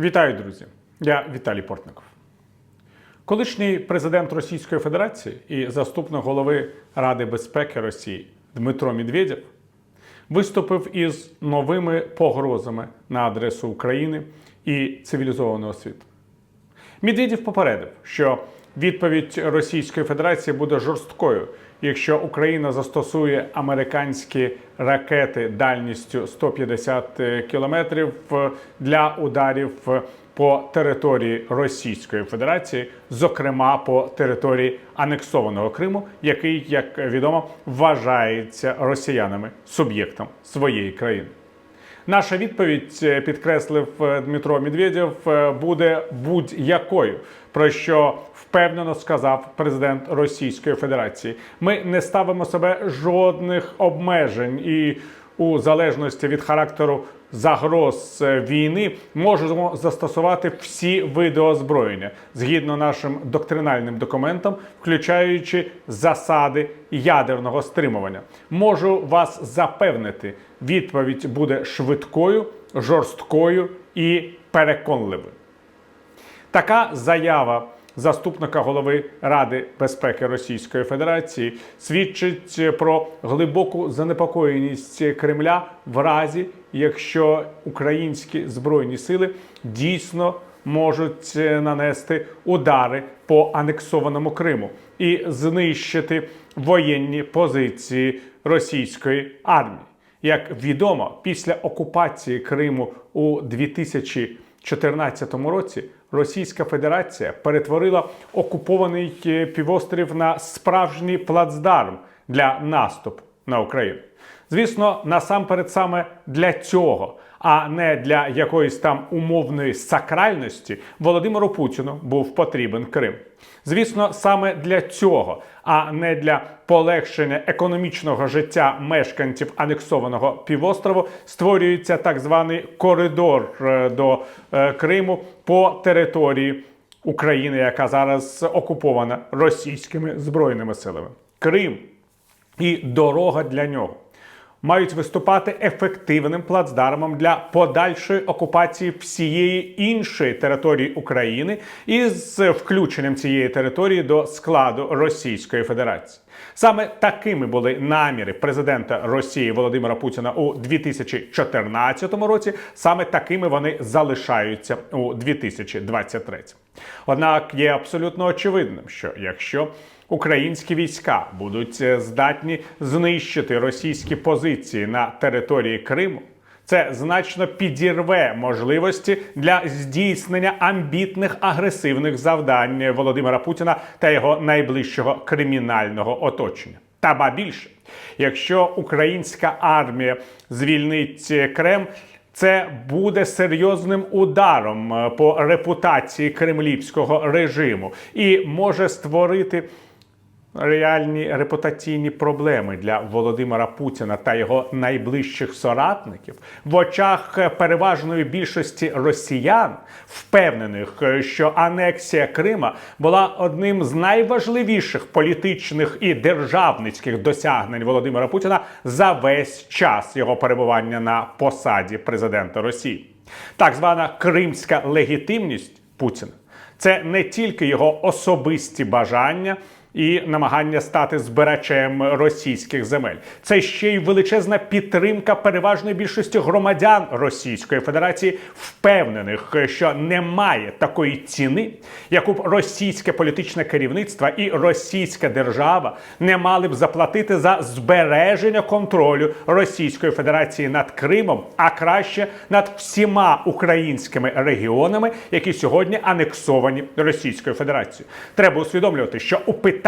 Вітаю, друзі! Я Віталій Портников. Колишній президент Російської Федерації і заступник голови Ради безпеки Росії Дмитро Медведєв виступив із новими погрозами на адресу України і цивілізованого світу. Медведєв попередив, що відповідь Російської Федерації буде жорсткою, якщо Україна застосує американські ракети дальністю 150 кілометрів для ударів по території Російської Федерації, зокрема по території анексованого Криму, який, як відомо, вважається росіянами суб'єктом своєї країни. Наша відповідь, е, підкреслив е, Дмитро Медведєв, е, буде будь-якою, про що впевнено сказав президент Російської Федерації. Ми не ставимо себе жодних обмежень і у залежності від характеру загроз війни можемо застосувати всі види озброєння згідно нашим доктринальним документам, включаючи засади ядерного стримування. Можу вас запевнити, відповідь буде швидкою, жорсткою і переконливою. Така заява заступника голови Ради безпеки Російської Федерації свідчить про глибоку занепокоєність Кремля в разі, якщо українські збройні сили дійсно можуть нанести удари по анексованому Криму і знищити воєнні позиції російської армії. Як відомо, після окупації Криму у 2014 році Російська Федерація перетворила окупований е, півострів на справжній плацдарм для наступу на Україну. Звісно, насамперед саме для цього, а не для якоїсь там умовної сакральності, Володимиру Путіну був потрібен Крим. Звісно, саме для цього, а не для полегшення економічного життя мешканців анексованого півострову, створюється так званий коридор е, до е, Криму по території України, яка зараз окупована російськими збройними силами. Крим і дорога для нього мають виступати ефективним плацдармом для подальшої окупації всієї іншої території України із включенням цієї території до складу Російської Федерації. Саме такими були наміри президента Росії Володимира Путіна у 2014 році. Саме такими вони залишаються у 2023. Однак є абсолютно очевидним, що якщо Українські війська будуть е, здатні знищити російські позиції на території Криму. Це значно підірве можливості для здійснення амбітних агресивних завдань Володимира Путіна та його найближчого кримінального оточення. Та ба більше, якщо українська армія звільнить Крем, це буде серйозним ударом е, по репутації кремлівського режиму і може створити реальні репутаційні проблеми для Володимира Путіна та його найближчих соратників в очах переважної більшості росіян, впевнених, що анексія Крима була одним з найважливіших політичних і державницьких досягнень Володимира Путіна за весь час його перебування на посаді президента Росії. Так звана кримська легітимність Путіна це не тільки його особисті бажання і намагання стати збирачем російських земель. Це ще й величезна підтримка переважної більшості громадян Російської Федерації, впевнених, що немає такої ціни, яку б російське політичне керівництво і російська держава не мали б заплатити за збереження контролю Російської Федерації над Кримом, а краще над всіма українськими регіонами, які сьогодні анексовані Російською Федерацією. Треба усвідомлювати, що у питанні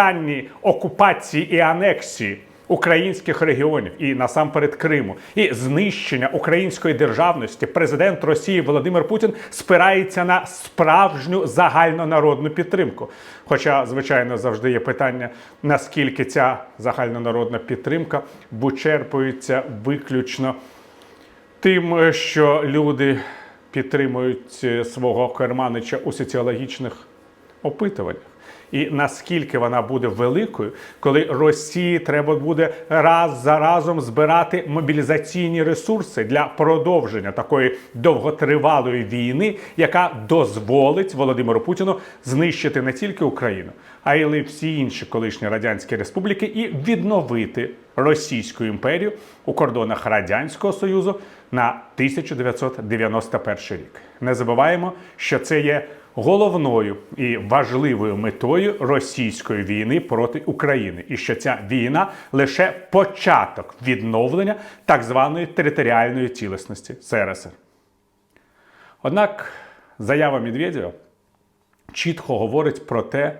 окупації і анексії українських регіонів і насамперед Криму і знищення української державності президент Росії Володимир Путін спирається на справжню загальнонародну підтримку. Хоча, звичайно, завжди є питання, наскільки ця загальнонародна підтримка вичерпується виключно тим, що люди підтримують е, свого керманича у соціологічних опитуваннях. І наскільки вона буде великою, коли Росії треба буде раз за разом збирати мобілізаційні ресурси для продовження такої довготривалої війни, яка дозволить Володимиру Путіну знищити не тільки Україну, а й всі інші колишні радянські республіки і відновити Російську імперію у кордонах Радянського Союзу на 1991 рік. Не забуваємо, що це є головною і важливою метою російської війни проти України, і що ця війна лише початок відновлення так званої територіальної цілісності СРСР. Однак заява Медведєва чітко говорить про те,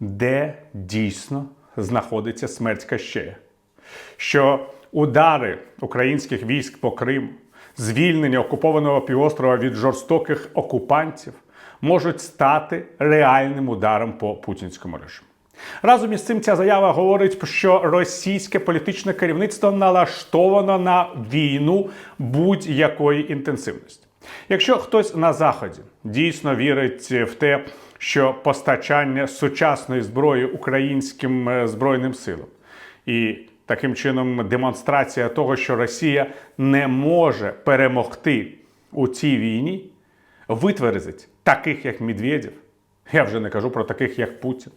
де дійсно знаходиться смерть Кащея. Що удари українських військ по Криму, звільнення окупованого півострова від жорстоких окупантів можуть стати реальним ударом по путінському режиму. Разом із цим ця заява говорить, що російське політичне керівництво налаштовано на війну будь-якої інтенсивності. Якщо хтось на заході дійсно вірить в те, що постачання сучасної зброї українським е, збройним силам і таким чином демонстрація того, що Росія не може перемогти у цій війні, витверзить таких, як Медведєв, я вже не кажу про таких, як Путін,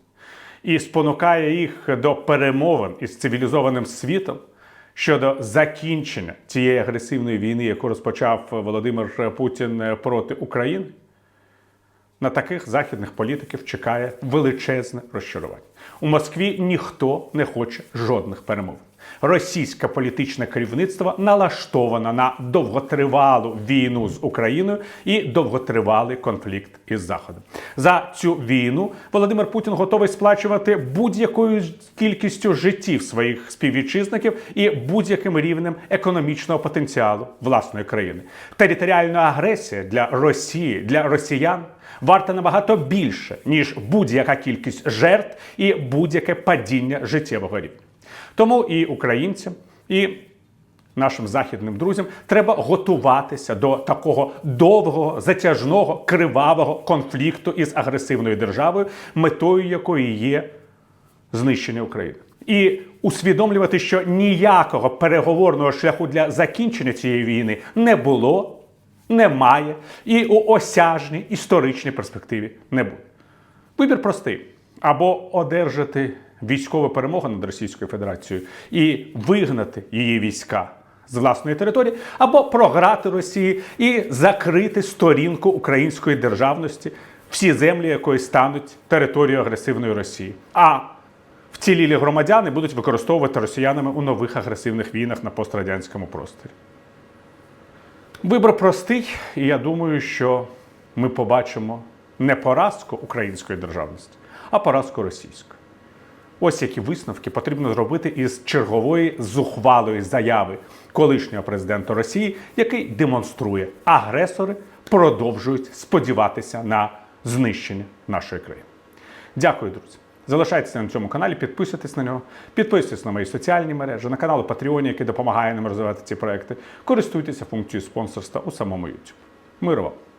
і спонукає їх до перемовин із цивілізованим світом щодо закінчення цієї агресивної війни, яку розпочав Володимир Путін проти України. На таких західних політиків чекає величезне розчарування. У Москві ніхто не хоче жодних перемов. Російське політичне керівництво налаштовано на довготривалу війну з Україною і довготривалий конфлікт із Заходом. За цю війну Володимир Путін готовий сплачувати будь-якою кількістю життів своїх співвітчизників і будь-яким рівнем економічного потенціалу власної країни. Територіальна агресія для Росії, для росіян варта набагато більше, ніж будь-яка кількість жертв і будь-яке падіння життєвого рівня. Тому і українцям, і нашим західним друзям треба готуватися до такого довгого, затяжного, кривавого конфлікту із агресивною державою, метою якої є знищення України. І усвідомлювати, що ніякого переговорного шляху для закінчення цієї війни не було, немає і у осяжній історичній перспективі не буде. Вибір простий: або одержати військову перемогу над Російською Федерацією і вигнати її війська з власної території, або програти Росії і закрити сторінку української державності, всі землі якої стануть територією агресивної Росії. А вцілілі громадяни будуть використовувати росіянами у нових агресивних війнах на пострадянському просторі. Вибір простий, і я думаю, що ми побачимо не поразку української державності, а поразку російської. Ось які висновки потрібно зробити із чергової зухвалої заяви колишнього президента Росії, який демонструє, агресори продовжують сподіватися на знищення нашої країни. Дякую, друзі. Залишайтеся на цьому каналі, підписуйтесь на нього, підписуйтесь на мої соціальні мережі, на канал Patreon, який допомагає нам розвивати ці проекти. Користуйтеся функцією спонсорства у самому YouTube. Миру вам!